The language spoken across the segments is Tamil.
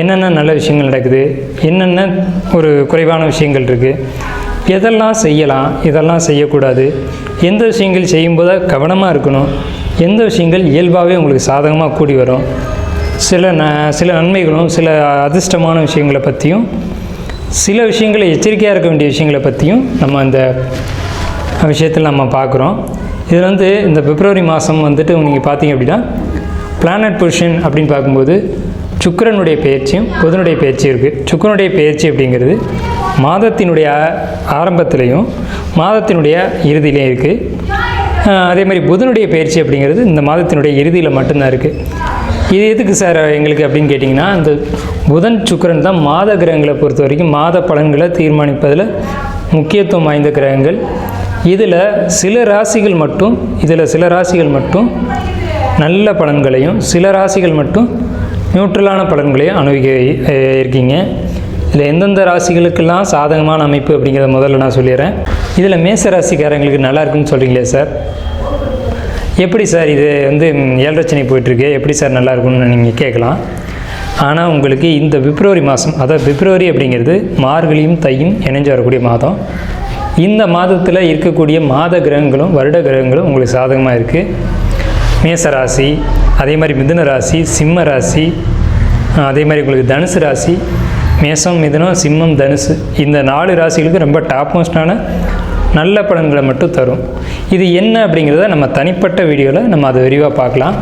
என்னென்ன நல்ல விஷயங்கள் நடக்குது? என்னென்ன ஒரு குறைவான விஷயங்கள் இருக்குது எதெல்லாம் செய்யலாம்? இதெல்லாம் செய்யக்கூடாது. எந்த விஷயங்கள் செய்யும்போது கவனமாக இருக்கணும்? எந்த விஷயங்கள் இயல்பாகவே உங்களுக்கு சாதகமாக கூடி வரும்? சில ந சில நன்மைகளும் சில அதிர்ஷ்டமான விஷயங்களை பற்றியும் சில விஷயங்களை எச்சரிக்கையாக இருக்க வேண்டிய விஷயங்களை பற்றியும் நம்ம அந்த விஷயத்தில் நம்ம பார்க்குறோம். இதில் வந்து இந்த பிப்ரவரி மாதம் வந்துட்டு நீங்கள் பார்த்தீங்க அப்படின்னா பிளானட் பொசிஷன் அப்படின்னு பார்க்கும்போது சுக்கிரனுடைய பயிற்சியும் புதனுடைய பயிற்சியும் இருக்குது சுக்கிரனுடைய பயிற்சி அப்படிங்கிறது மாதத்தினுடைய ஆரம்பத்திலையும் மாதத்தினுடைய இறுதியிலையும் இருக்குது அதே மாதிரி புதனுடைய பயிற்சி அப்படிங்கிறது இந்த மாதத்தினுடைய இறுதியில் மட்டும்தான் இருக்குது இது எதுக்கு சார் எங்களுக்கு அப்படின்னு கேட்டிங்கன்னா இந்த புதன் சுக்கிரன் தான் மாத கிரகங்களை பொறுத்த வரைக்கும் மாத பலன்களை தீர்மானிப்பதில் முக்கியத்துவம் வாய்ந்த கிரகங்கள். இதில் சில ராசிகள் மட்டும் இதில் சில ராசிகள் மட்டும் நல்ல பலன்களையும் சில ராசிகள் மட்டும் நியூட்ரலான பலன்களையும் அனுபவிக்க இருக்கீங்க. இதில் எந்தெந்த ராசிகளுக்கெல்லாம் சாதகமான அமைப்பு அப்படிங்கிறத முதல்ல நான் சொல்லிடுறேன். இதில் மேச ராசிக்காரங்களுக்கு நல்லா இருக்குன்னு சொல்கிறீங்களே சார்? எப்படி சார் இது வந்து ஏழரச்சனை போயிட்டுருக்கு? எப்படி சார் நல்லா இருக்கும்னு நீங்கள் கேட்கலாம். ஆனால் உங்களுக்கு இந்த பிப்ரவரி மாதம் அதாவது பிப்ரவரி அப்படிங்கிறது மார்கழியும் தையும் இணைஞ்சு வரக்கூடிய மாதம். இந்த மாதத்தில் இருக்கக்கூடிய மாத கிரகங்களும் வருட கிரகங்களும் உங்களுக்கு சாதகமாக இருக்குது மேச ராசி அதே மாதிரி மிதுன ராசி சிம்ம ராசி அதே மாதிரி உங்களுக்கு தனுசு ராசி மேசம் மிதுனம் சிம்மம் தனுசு. இந்த நாலு ராசிகளுக்கு ரொம்ப டாப் மோஸ்டான நல்ல பலன்களை மட்டும் தரும். இது என்ன அப்படிங்கிறத நம்ம தனிப்பட்ட வீடியோவில் நம்ம அதை விரிவாக பார்க்கலாம்.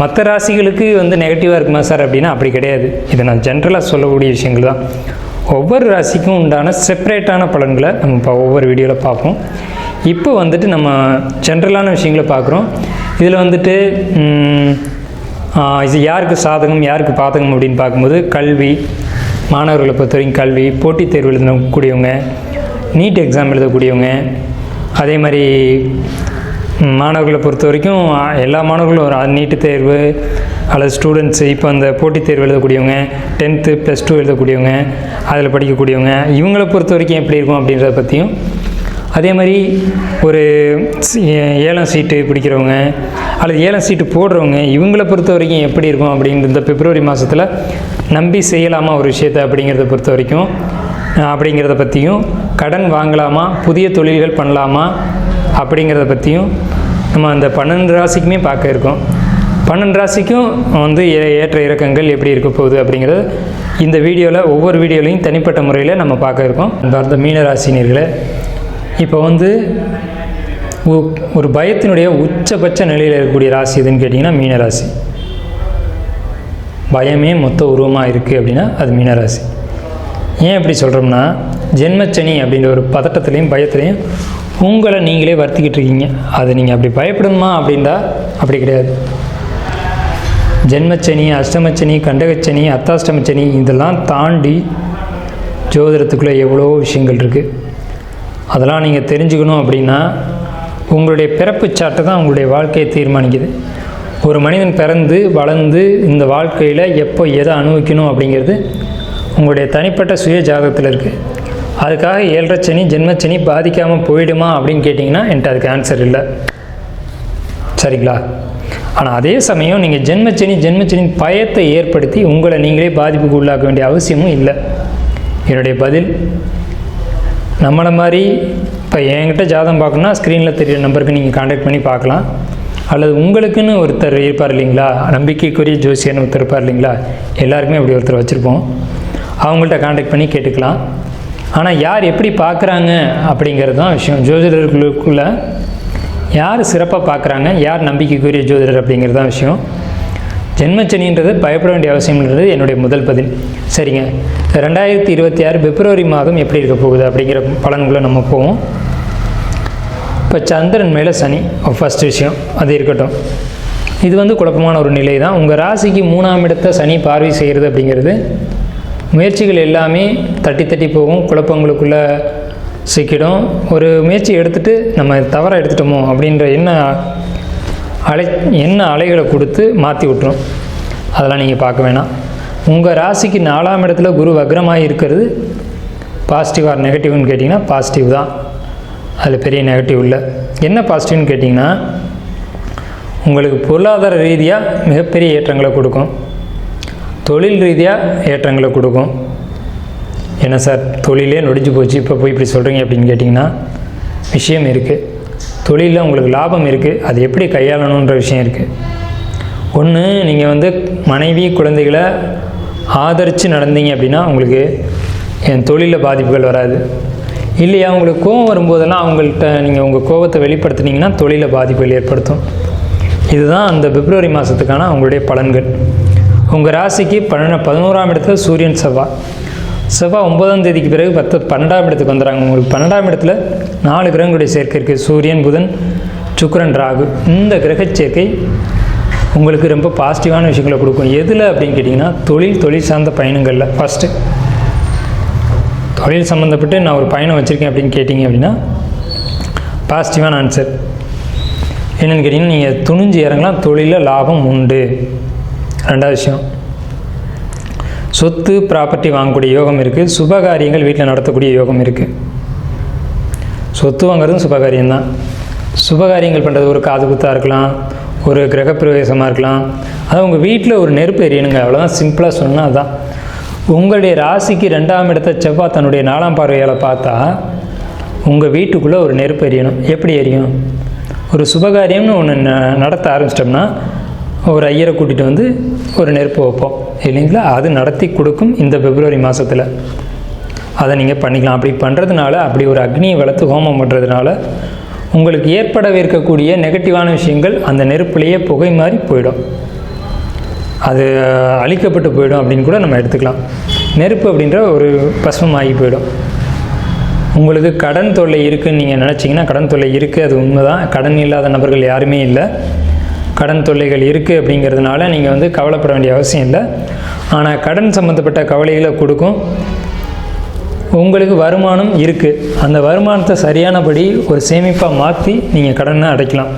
மற்ற ராசிகளுக்கு வந்து நெகட்டிவாக இருக்குமா சார் அப்படின்னா அப்படி கிடையாது. இதை நான் ஜென்ரலாக சொல்லக்கூடிய விஷயங்கள் தான். ஒவ்வொரு ராசிக்கும் உண்டான செப்பரேட்டான பலன்களை நம்ம இப்போ ஒவ்வொரு வீடியோவில் பார்ப்போம். இப்போ வந்துட்டு நம்ம ஜென்ரலான விஷயங்களை பார்க்குறோம். இதில் வந்துட்டு இது யாருக்கு சாதகம் யாருக்கு பாதகம் அப்படின்னு பார்க்கும்போது கல்வி மாணவர்களை பொறுத்த வரைக்கும் கல்வி போட்டித் தேர்வு எழுதக்கூடியவங்க நீட் எக்ஸாம் எழுதக்கூடியவங்க அதே மாதிரி மாணவர்களை பொறுத்த வரைக்கும் எல்லா மாணவர்களும் ஒரு நீட்டு தேர்வு அல்லது ஸ்டூடெண்ட்ஸு இப்போ அந்த போட்டித் தேர்வு எழுதக்கூடியவங்க டென்த்து ப்ளஸ் டூ எழுதக்கூடியவங்க அதில் படிக்கக்கூடியவங்க இவங்களை பொறுத்த வரைக்கும் எப்படி இருக்கும் அப்படின்றத பற்றியும் அதே மாதிரி ஒரு ஏழம் ஏலம் சீட்டு பிடிக்கிறவங்க அல்லது ஏலம் சீட்டு போடுறவங்க இவங்களை பொறுத்த வரைக்கும் எப்படி இருக்கும் அப்படின்ற இந்த பிப்ரவரி மாதத்தில் நம்பி செய்யலாமா ஒரு விஷயத்தை அப்படிங்கிறத பொறுத்த வரைக்கும் அப்படிங்கிறத பற்றியும் கடன் வாங்கலாமா புதிய தொழில்கள் பண்ணலாமா அப்படிங்கிறத பற்றியும் நம்ம அந்த பன்னெண்டு ராசிக்குமே பார்க்க இருக்கோம். பன்னெண்டு ராசிக்கும் வந்து ஏ- ஏற்ற இறக்கங்கள் எப்படி இருக்க போகுது அப்படிங்கிறது இந்த வீடியோவில் ஒவ்வொரு வீடியோலையும் தனிப்பட்ட முறையில் நம்ம பார்க்க இருக்கோம். அந்த மீன ராசினியர்களை இப்போ வந்து ஒரு பயத்தினுடைய உச்சபட்ச நிலையில் இருக்கக்கூடிய ராசி எதுன்னு கேட்டிங்கன்னா மீனராசி. பயமே மொத்த உருவமாக இருக்குது அப்படின்னா அது மீனராசி. ஏன் அப்படி சொல்கிறோம்னா ஜென்மச்சனி அப்படின்ற ஒரு பதட்டத்துலேயும் பயத்துலேயும் உங்களை நீங்களே வருத்திக்கிட்டு இருக்கீங்க. அது நீங்கள் அப்படி பயப்படணுமா அப்படின்றா? அப்படி கிடையாது. ஜென்மச்சனி அஷ்டமச்சனி கண்டகச்சனி அத்தாஷ்டமச்சனி இதெல்லாம் தாண்டி ஜோதிடத்துக்குள்ளே எவ்வளோ விஷயங்கள் இருக்குது அதெல்லாம் நீங்கள் தெரிஞ்சுக்கணும் அப்படின்னா உங்களுடைய பிறப்பு சாட்டை தான் உங்களுடைய வாழ்க்கையை தீர்மானிக்குது. ஒரு மனிதன் பிறந்து வளர்ந்து இந்த வாழ்க்கையில் எப்போ எதை அனுபவிக்கணும் அப்படிங்கிறது உங்களுடைய தனிப்பட்ட சுய ஜாதகத்தில் இருக்குது அதுக்காக ஏழரை சனி ஜென்மச்சனி பாதிக்காமல் போயிடுமா அப்படின்னு கேட்டிங்கன்னா என்கிட்ட அதுக்கு ஆன்சர் இல்லை. சரிங்களா? ஆனால் அதே சமயம் நீங்கள் ஜென்மச்சனி ஜென்மச்சனி பயத்தை ஏற்படுத்தி உங்களை நீங்களே பாதிப்புக்கு உள்ளாக்க வேண்டிய அவசியமும் இல்லை. என்னுடைய பதில் நம்மளை மாதிரி இப்போ என்கிட்ட ஜாதகம் பார்க்கணுன்னா ஸ்க்ரீனில் தெரியிற நம்பருக்கு நீங்கள் காண்டாக்ட் பண்ணி பார்க்கலாம். அல்லது உங்களுக்குன்னு ஒருத்தர் இருப்பார் இல்லைங்களா? நம்பிக்கைக்குரிய ஜோசியர்னு ஒருத்தர் இருப்பார் இல்லைங்களா? எல்லாருக்குமே அப்படி ஒருத்தர் வச்சுருப்போம். அவங்கள்ட்ட காண்டாக்ட் பண்ணி கேட்டுக்கலாம். ஆனால் யார் எப்படி பார்க்குறாங்க அப்படிங்கிறது தான் விஷயம். ஜோதிடர்களுக்குள்ள யார் சிறப்பாக பார்க்குறாங்க? யார் நம்பிக்கைக்குரிய ஜோதிடர் அப்படிங்கிறது தான் விஷயம். ஜென்மச்சனின்றது பயப்பட வேண்டிய அவசியம்ன்றது என்னுடைய முதல் பதில். சரிங்க. ரெண்டாயிரத்தி இருபத்தி ஆறு பிப்ரவரி மாதம் எப்படி இருக்க போகுது அப்படிங்கிற பலன்களை நம்ம போவோம். இப்போ சந்திரன் மேலே சனி. ஃபஸ்ட் விஷயம் அது இருக்கட்டும். இது வந்து குழப்பமான ஒரு நிலை தான். உங்கள் ராசிக்கு மூணாம் இடத்தை சனி பார்வை செய்கிறது அப்படிங்கிறது முயற்சிகள் எல்லாமே தட்டி தட்டி போகும் குழப்பங்களுக்குள்ளே சிக்கிடும். ஒரு முயற்சி எடுத்துட்டு நம்ம தவறாக எடுத்துட்டோமோ அப்படின்ற என்ன அலை என்ன அலைகளை கொடுத்து மாற்றி விட்டுரும்? அதெல்லாம் நீங்கள் பார்க்க வேணாம். உங்கள் ராசிக்கு நாலாம் இடத்துல குரு வக்ரமாக இருக்கிறது. பாசிட்டிவ் ஆர் நெகட்டிவ்னு கேட்டிங்கன்னா பாசிட்டிவ் தான். அதில் பெரிய நெகட்டிவ் இல்லை. என்ன பாசிட்டிவ்னு கேட்டிங்கன்னா உங்களுக்கு பொருளாதார ரீதியாக மிகப்பெரிய ஏற்றங்களை கொடுக்கும். தொழில் ரீதியாக ஏற்றங்களை கொடுக்கும். என்ன சார் தொழிலே நொடிஞ்சு போச்சு. இப்போ போய் இப்படி சொல்கிறீங்க அப்படின்னு கேட்டிங்கன்னா விஷயம் இருக்குது தொழிலில் உங்களுக்கு லாபம் இருக்குது அது எப்படி கையாளணுன்ற விஷயம் இருக்குது ஒன்று நீங்கள் வந்து மனைவி குழந்தைகளை ஆதரித்து நடந்தீங்க அப்படின்னா உங்களுக்கு என் தொழிலில் பாதிப்புகள் வராது. இல்லையா உங்களுக்கு கோவம் வரும்போதெல்லாம் அவங்கள்ட்ட நீங்கள் உங்கள் கோபத்தை வெளிப்படுத்துனீங்கன்னா தொழிலில் பாதிப்புகள் ஏற்படுத்தும். இதுதான் அந்த பிப்ரவரி மாதத்துக்கான உங்களுடைய பலன்கள். உங்கள் ராசிக்கு பன்ன பதினோராம் இடத்துல சூரியன் செவ்வாய் செவ்வாய் ஒன்பதாம் தேதிக்கு பிறகு பத்து பன்னெண்டாம் இடத்துக்கு வந்துடுறாங்க. உங்களுக்கு பன்னெண்டாம் இடத்துல நாலு கிரகங்களுடைய சேர்க்கை இருக்குது சூரியன் புதன் சுக்கரன் ராகு. இந்த கிரக சேர்க்கை உங்களுக்கு ரொம்ப பாசிட்டிவான விஷயங்களை கொடுக்கும். எதில் அப்படின்னு கேட்டிங்கன்னா தொழில் தொழில் சார்ந்த பயணங்களில். ஃபஸ்ட்டு தொழில் சம்மந்தப்பட்டு நான் ஒரு பயணம் வச்சுருக்கேன் அப்படின்னு கேட்டிங்க அப்படின்னா பாசிட்டிவான ஆன்சர் என்னென்னு கேட்டிங்கன்னா நீங்கள் துணிஞ்சு இறங்கலாம் தொழிலில் லாபம் உண்டு. ரெண்டாவது விஷயம். சொத்து ப்ராப்பர்ட்டி வாங்கக்கூடிய யோகம் இருக்குது சுபகாரியங்கள் வீட்டில் நடத்தக்கூடிய யோகம் இருக்குது சொத்து வாங்குறதும் சுபகாரியம்தான். சுபகாரியங்கள் பண்ணுறது ஒரு காது குத்தாக இருக்கலாம் ஒரு கிரகப்பிரவேசமாக இருக்கலாம். அது உங்கள் வீட்டில் ஒரு நெருப்பு எரியணுங்க அவ்வளோதான் சிம்பிளாக சொன்னால் அதுதான் உங்களுடைய ராசிக்கு ரெண்டாம் இடத்த செவ்வாய் தன்னுடைய நாலாம் பார்வையால் பார்த்தா உங்கள் வீட்டுக்குள்ளே ஒரு நெருப்பு எரியணும். எப்படி எரியும்? ஒரு சுபகாரியம்னு ஒன்று ந- நடத்த ஆரம்பிச்சிட்டோம்னா ஒரு ஐயரை கூட்டிகிட்டு வந்து ஒரு நெருப்பு வைப்போம். இல்லைங்களா? அது நடத்தி கொடுக்கும் இந்த பிப்ரவரி மாதத்தில் அதை நீங்கள் பண்ணிக்கலாம். அப்படி பண்ணுறதுனால அப்படி ஒரு அக்னியை வளர்த்து ஹோமம் பண்ணுறதுனால உங்களுக்கு ஏற்படவிருக்கக்கூடிய நெகட்டிவான விஷயங்கள் அந்த நெருப்புலேயே புகை மாதிரி போயிடும். அது அழிக்கப்பட்டு போயிடும் அப்படின்னு கூட நம்ம எடுத்துக்கலாம். நெருப்பு அப்படின்ற ஒரு பஸ்மமாகி போயிடும். உங்களுக்கு கடன் தொல்லை இருக்குதுன்னு நீங்கள் நினச்சிங்கன்னா கடன் தொல்லை இருக்குது அது உண்மை தான் கடன் இல்லாத நபர்கள் யாருமே இல்லை. கடன் தொல்லைகள் இருக்குது அப்படிங்கிறதுனால நீங்கள் வந்து கவலைப்பட வேண்டிய அவசியம் இல்லை. ஆனால் கடன் சம்மந்தப்பட்ட கவலைகளை கொடுக்கும். உங்களுக்கு வருமானம் இருக்குது அந்த வருமானத்தை சரியானபடி ஒரு சேமிப்பாக மாற்றி நீங்கள் கடனை அடைக்கலாம்.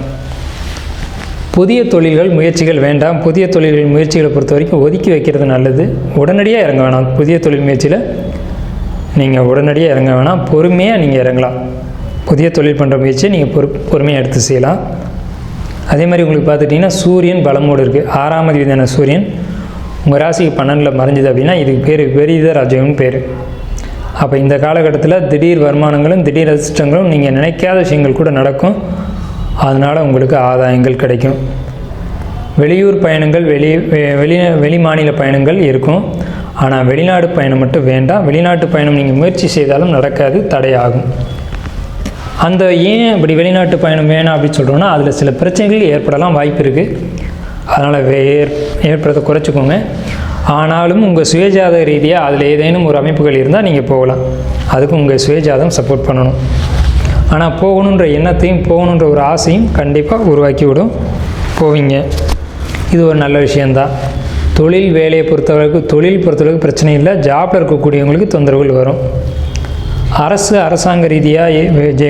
புதிய தொழில்கள் முயற்சிகள் வேண்டாம். புதிய தொழில்கள் முயற்சிகளை பொறுத்த வரைக்கும் ஒதுக்கி வைக்கிறது நல்லது. உடனடியாக இறங்க வேணாம். புதிய தொழில் முயற்சியில் நீங்கள் உடனடியாக இறங்க வேணாம். பொறுமையாக நீங்கள் இறங்கலாம். புதிய தொழில் பண்ணுற முயற்சியை நீங்கள் பொறு பொறுமையாக எடுத்து செய்யலாம். அதே மாதிரி உங்களுக்கு பார்த்துட்டிங்கன்னா சூரியன் பலமோடு இருக்குது ஆறாம் அதிபதியான சூரியன் உங்கள் ராசிக்கு பன்னெண்டில் மறைஞ்சது அப்படின்னா இதுக்கு பேர் விபரீத ராஜ்யம்னு பேர். அப்போ இந்த காலகட்டத்தில் திடீர் வருமானங்களும் திடீர் அதிர்ஷ்டங்களும் நீங்கள் நினைக்காத விஷயங்கள் கூட நடக்கும். அதனால் உங்களுக்கு ஆதாயங்கள் கிடைக்கும். வெளியூர் பயணங்கள் வெளி வெ- வெளி வெளி மாநில பயணங்கள் இருக்கும். ஆனால் வெளிநாடு பயணம் மட்டும் வேண்டாம். வெளிநாட்டு பயணம் நீங்கள் முயற்சி செய்தாலும் நடக்காது தடையாகும். அந்த ஏன் இப்படி வெளிநாட்டு பயணம் வேணாம் அப்படின்னு சொல்கிறோன்னா அதில் சில பிரச்சனைகள் ஏற்படலாம் வாய்ப்பு இருக்குது அதனால் ஏற் ஏற்படுறத குறைச்சிக்கோங்க. ஆனாலும் உங்கள் சுயஜாத ரீதியாக அதில் ஏதேனும் ஒரு அமைப்புகள் இருந்தால் நீங்கள் போகலாம். அதுக்கு உங்கள் சுயஜாதம் சப்போர்ட் பண்ணணும். ஆனால் போகணுன்ற எண்ணத்தையும் போகணுன்ற ஒரு ஆசையும் கண்டிப்பாக உருவாக்கி விடும் போவீங்க. இது ஒரு நல்ல விஷயந்தான் தொழில் வேலையை பொறுத்தவரைக்கும் தொழில் பொறுத்தளவுக்கு பிரச்சனை இல்லை. ஜாப்பில் இருக்கக்கூடியவங்களுக்கு தொந்தரவுகள் வரும். அரசு அரசாங்க ரீதியாக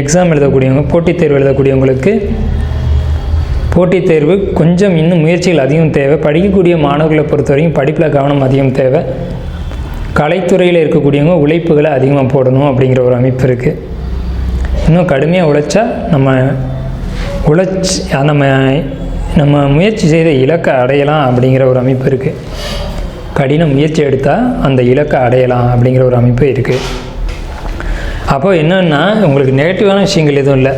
எக்ஸாம் எழுதக்கூடியவங்க போட்டித் தேர்வு எழுதக்கூடியவங்களுக்கு போட்டித் தேர்வு கொஞ்சம் இன்னும் முயற்சிகள் அதிகம் தேவை. படிக்கக்கூடிய மாணவர்களை பொறுத்த வரைக்கும் படிப்பில் கவனம் அதிகம் தேவை. கலைத்துறையில் இருக்கக்கூடியவங்க உழைப்புகளை அதிகமாக போடணும் அப்படிங்கிற ஒரு அமைப்பு இருக்குது இன்னும் கடுமையாக உழைச்சா நம்ம உழைச்சி நம்ம நம்ம முயற்சி செய்த இலக்கை அடையலாம் அப்படிங்கிற ஒரு அமைப்பு இருக்குது கடின முயற்சி எடுத்தால் அந்த இலக்கை அடையலாம் அப்படிங்கிற ஒரு அமைப்பு இருக்குது அப்போது என்னென்னா உங்களுக்கு நெகட்டிவான விஷயங்கள் எதுவும் இல்லை.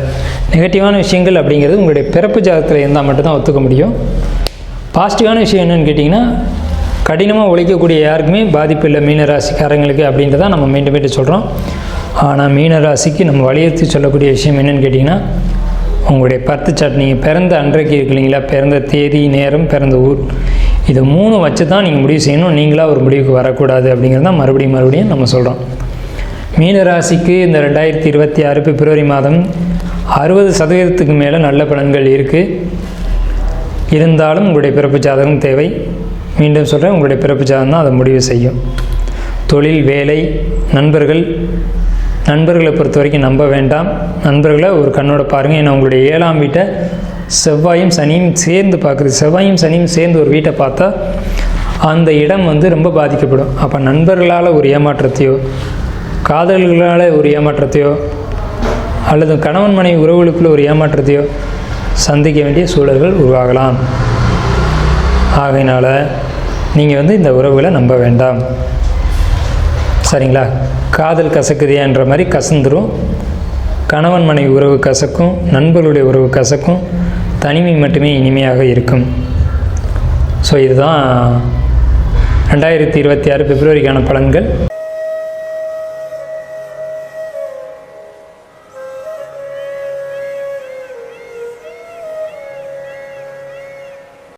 நெகட்டிவான விஷயங்கள் அப்படிங்கிறது உங்களுடைய பிறப்பு ஜாதகத்தில் இருந்தால் மட்டும்தான் ஒத்துக்க முடியும். பாசிட்டிவான விஷயம் என்னென்னு கேட்டிங்கன்னா கடினமாக உழைக்கக்கூடிய யாருக்குமே பாதிப்பு இல்லை மீனராசிக்காரங்களுக்கு அப்படின்றத நம்ம மீண்டும் மீண்டும் சொல்கிறோம் ஆனால் மீனராசிக்கு நம்ம வலியுறுத்தி சொல்லக்கூடிய விஷயம் என்னென்னு கேட்டிங்கன்னா உங்களுடைய பத்து சாட் நீங்கள் பிறந்த அன்றைக்கு இருக்கு இல்லைங்களா? பிறந்த தேதி நேரம் பிறந்த ஊர். இது மூணு வச்சு தான் நீங்கள் முடிவு செய்யணும். நீங்களாக ஒரு முடிவுக்கு வரக்கூடாது அப்படிங்கிறது தான் மறுபடியும் மறுபடியும் நம்ம சொல்கிறோம் மீனராசிக்கு இந்த ரெண்டாயிரத்தி இருபத்தி ஆறு பிப்ரவரி மாதம் அறுபது சதவீதத்துக்கு மேலே நல்ல பலன்கள் இருக்குது இருந்தாலும் உங்களுடைய பிறப்பு ஜாதகம் தேவை. மீண்டும் சொல்கிறேன் உங்களுடைய பிறப்பு ஜாதகம் தான் அதை முடிவு செய்யும். தொழில் வேலை நண்பர்கள். நண்பர்களை பொறுத்த வரைக்கும் நம்ப வேண்டாம். நண்பர்களை ஒரு கண்ணோட பாருங்கள் ஏன்னா உங்களுடைய ஏழாம் வீட்டை செவ்வாயும் சனியும் சேர்ந்து பார்க்குது. செவ்வாயும் சனியும் சேர்ந்து ஒரு வீட்டை பார்த்தா அந்த இடம் வந்து ரொம்ப பாதிக்கப்படும். அப்போ நண்பர்களால் ஒரு ஏமாற்றத்தையோ காதல்களால் ஒரு ஏமாற்றத்தையோ அல்லது கணவன் மனைவி உறவுகளுக்குள்ள ஒரு ஏமாற்றத்தையோ சந்திக்க வேண்டிய சூழல்கள் உருவாகலாம். ஆகையினால் நீங்கள் வந்து இந்த உறவுகளை நம்ப வேண்டாம். சரிங்களா? காதல் கசக்குதியான்ற மாதிரி கசந்துரும். கணவன் மனைவி உறவு கசக்கும். நண்பர்களுடைய உறவு கசக்கும். தனிமை மட்டுமே இனிமையாக இருக்கும். ஸோ இதுதான் ரெண்டாயிரத்தி இருபத்தி ஆறு பிப்ரவரிக்கான பலன்கள்.